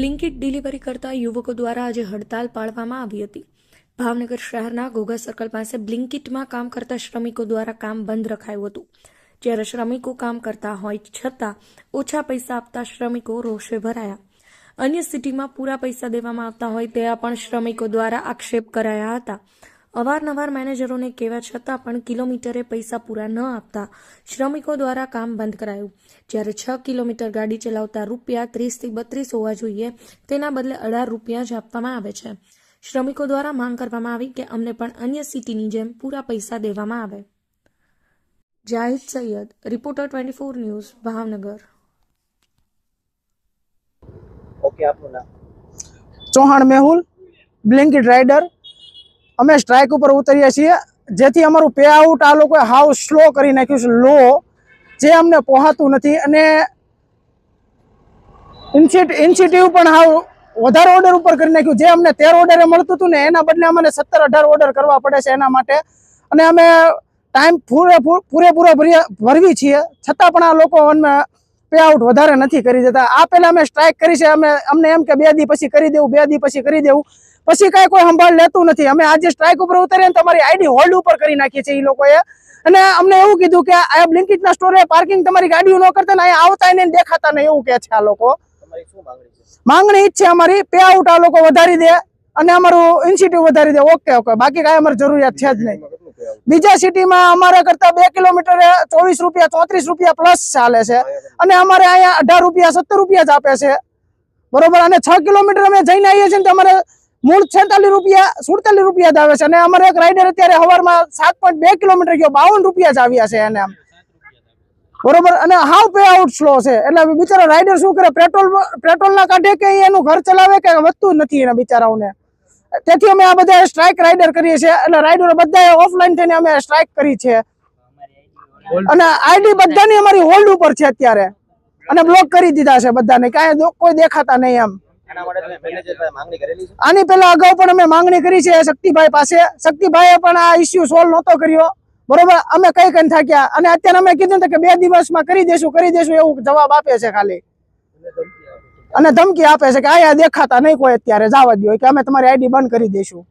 Blinkit delivery કરતા યુવકો દ્વારા આજે હડતાલ પાડવામાં આવી હતી. ભાવનગર શહેરના ઘોઘા સર્કલ પાસે બ્લિન્કિટમાં કામ કરતા શ્રમિકો દ્વારા કામ બંધ રખાયું હતું. જ્યારે શ્રમિકો કામ કરતા હોય છતાં ઓછા પૈસા આપતા શ્રમિકો રોષે ભરાયા. અન્ય સિટીમાં પૂરા પૈસા દેવામાં આવતા હોય તેવા પણ શ્રમિકો દ્વારા આક્ષેપ કરાયા હતા. અવારનવાર મેનેજરોને કહેવા છતાં પણ કિલોમીટરે પૈસા પૂરા ન આપતા શ્રમિકો દ્વારા કામ બંધ કરાયું. જ્યારે છ કિલોમીટર ગાડી ચલાવતા રૂપિયા ત્રીસથી બત્રીસ હોવા જોઈએ તેના બદલે અઢાર રૂપિયા જ આપવામાં આવે છે. શ્રમિકો દ્વારા માંગ કરવામાં આવી કે અમને પણ અન્ય સિટીની જેમ પૂરા પૈસા દેવામાં આવે. Zahid Syed reporter twenty four news Bhavnagar. Okay આપનું નામ? ચૌહાણ મેહુલ બ્લિન્કિટ રાઇડર અમે સ્ટ્રાઇક ઉપર ઉતરીએ છીએ. જેથી અમારું પે આઉટ આ લોકોએ હાઉ સ્લો કરી નાખ્યું છે લો જે અમને પહોંચતું નથી અને ઇન્સિટિવ પણ હાવ વધારે ઓર્ડર ઉપર કરી નાખ્યું. જે અમને તેર ઓર્ડરે મળતું હતું ને, એના બદલે અમને સત્તર અઢાર ઓર્ડર કરવા પડે છે એના માટે. અને અમે ટાઈમ પૂરેપૂરો ભરી- ભરવી છીએ. છતાં પણ આ લોકો અમને પે આઉટ વધારે નથી કરી દેતા. આ પહેલા અમે સ્ટ્રાઇક કરી છે. અમે અમને એમ કે બે દી પછી કરી દેવું બે દી પછી કરી દેવું. પછી કાંઈ કોઈ સંભાળ લેતું નથી. અમે આજે સ્ટ્રાઇક ઉપર ઉતરીએ તમારી આઈડી હોલ્ડ ઉપર કરી નાખીએ છીએ એ લોકોએ. અને અમને એવું કીધું કે આ બ્લિન્કિટના સ્ટોરે પાર્કિંગ તમારી ગાડીઓ ન કરતા ને અહીંયા આવતા ને દેખાતા ને એવું કહે છે આ લોકો. માંગણી છે? માંગણી ઈ જ છે અમારી પે આઉટ આ લોકો વધારી દે અને અમારું ઇન્સ્ટિટ્યૂટ વધારી દે. ઓકે ઓકે બાકી કાંઈ અમારી જરૂરિયાત છે જ નહીં. બીજા સિટીમાં અમારા કરતા બે કિલોમીટરે, ચોવીસ રૂપિયા, ચોત્રીસ રૂપિયા પ્લસ ચાલે છે. અને અમારે અહીંયા અઢાર રૂપિયા, સત્તર રૂપિયા જ આપે છે. બરોબર? અને છ કિલોમીટર અમે જઈને આવીએ છીએ અમારે મૂળ છેતાલીસ રૂપિયા, સુડતાલીસ રૂપિયા જ આવે છે. અને અમારે એક રાઈડર અત્યારે હવારમાં સાત પોઈન્ટ બે કિલોમીટર ગયો, બાવન રૂપિયા જ આવ્યા છે એને આમ બરોબર? અને હાવ પે આઉટ સ્લો છે. એટલે બિચારા રાઈડર શું કરે, પેટ્રોલ પેટ્રોલ ના કાઢે કે એનું ઘર ચલાવે કે વધતું નથી એના બિચારાઓને? તેથી અમે આ બધા સ્ટ્રાઇક રાઇડર કરીએ છીએ. એટલે રાઇડરો બધા ઓફલાઈન થઈને અમે સ્ટ્રાઇક કરી છે. અને આઈડી બધાની અમારી હોલ્ડ ઉપર છે અત્યારે. અને બ્લોક કરી દીધા છે બધાને. કાંઈ કોઈ દેખાતા નહીં એમ. આના પહેલા અગાઉ પણ અમે માંગણી કરી છે શક્તિભાઈ પાસે. શક્તિભાઈએ પણ આ ઇસ્યુ સોલ્વ નહોતો કર્યો. બરોબર? અમે કઈ કઈ થાક્યા. અને અત્યારે અમે કીધું કે બે દિવસમાં કરી દેશું કરી દેશું એવું જવાબ આપે છે ખાલી. અને ધમકી આપે છે કે આયા દેખાતા નહીં કોઈ અત્યારે જવા દો કે અમે તમારી આઈડી બંધ કરી દઈશું